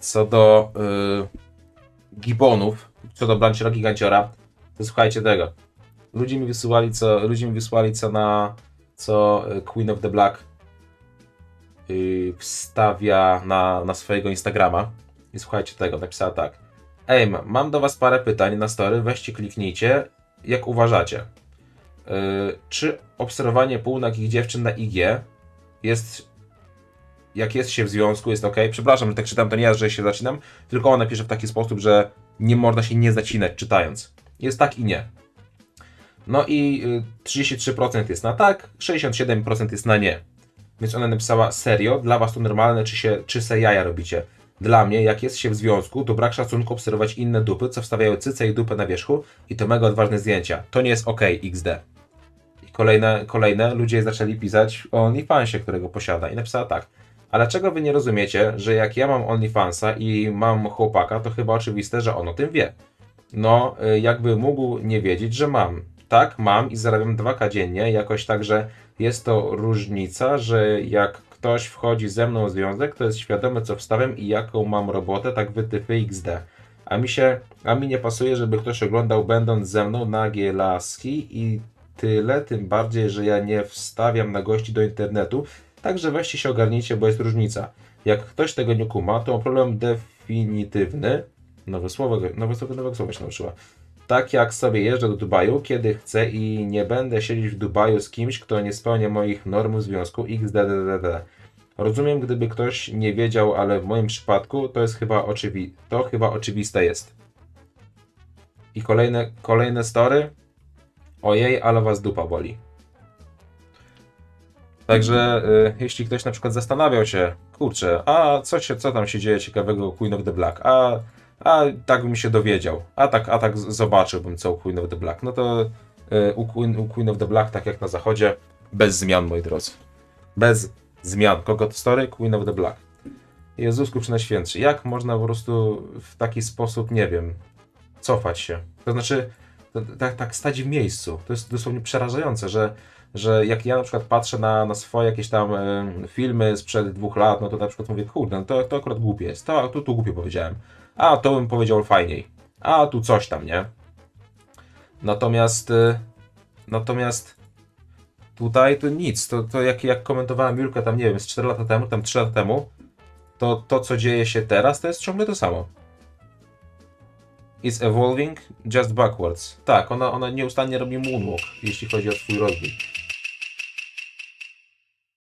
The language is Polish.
co do y, gibonów, co do Blanchera Giganciora, to słuchajcie tego. Ludzie mi wysyłali co, ludzie mi wysłali co na, co y, Queen of the Black y, wstawia na, na swojego Instagrama. I słuchajcie tego, napisała tak. Ej, ma- mam do was parę pytań na story, weźcie kliknijcie, jak uważacie. Czy obserwowanie półnagich dziewczyn na IG jest, jak jest się w związku, jest ok? Przepraszam, że tak czytam, to nie ja, że się zacinam, tylko ona pisze w taki sposób, że nie można się nie zacinać czytając. Jest tak i nie. No i y, 33% jest na tak, 67% jest na nie. Więc ona napisała, serio, dla was to normalne, czy, się, czy se jaja robicie? Dla mnie, jak jest się w związku, to brak szacunku obserwować inne dupy, co wstawiają cyce i dupę na wierzchu i to mega odważne zdjęcia. To nie jest ok, XD. I kolejne, kolejne ludzie zaczęli pisać o OnlyFansie, którego posiada. I napisała tak. Ale czego wy nie rozumiecie, że jak ja mam OnlyFansa i mam chłopaka, to chyba oczywiste, że on o tym wie. No, y, jakby mógł nie wiedzieć, że mam. Tak, mam i zarabiam 2K dziennie, jakoś tak, że jest to różnica, że jak ktoś wchodzi ze mną w związek, to jest świadomy, co wstawiam i jaką mam robotę, tak wytyfy XD. A mi się, a mi nie pasuje, żeby ktoś oglądał będąc ze mną nagie laski i tyle, tym bardziej, że ja nie wstawiam na gości do internetu, także weźcie się ogarnijcie, bo jest różnica. Jak ktoś tego nie kuma, to ma problem definitywny, nowe słowo, nowe słowo, nowego słowa się nauczyła. Tak jak sobie jeżdżę do Dubaju, kiedy chcę i nie będę siedzieć w Dubaju z kimś, kto nie spełnia moich norm w związku XDDDD. Rozumiem, gdyby ktoś nie wiedział, ale w moim przypadku to jest chyba oczywi to chyba oczywiste jest. I kolejne, kolejne story. Ojej, ale was dupa boli. Także y, jeśli ktoś na przykład zastanawiał się, kurczę, a co, się, co tam się dzieje ciekawego Queen of the Black, a, a tak bym się dowiedział, a tak, a tak zobaczyłbym co u Queen of the Black, no to y, u, Queen, u Queen of the Black, tak jak na zachodzie, bez zmian, moi drodzy. Bez zmian. Kogo to story? Queen of the Black. Jezusku Przenajświętszy, jak można po prostu w taki sposób, nie wiem, cofać się? To znaczy, tak, tak stać w miejscu. To jest dosłownie przerażające, że, że jak ja na przykład patrzę na, na swoje jakieś tam e, filmy sprzed dwóch lat, no to na przykład mówię, kurde, no to, to akurat głupie jest, to, tu, tu głupie powiedziałem, a to bym powiedział fajniej, a tu coś tam, nie? Natomiast, e, natomiast tutaj to nic, to, to jak, jak komentowałem Julkę tam, nie wiem, z 4 lata temu, tam 3 lata temu, to to, co dzieje się teraz, to jest ciągle to samo. It's evolving just backwards. Tak, ona, ona nieustannie robi moonwalk, jeśli chodzi o swój rozwój.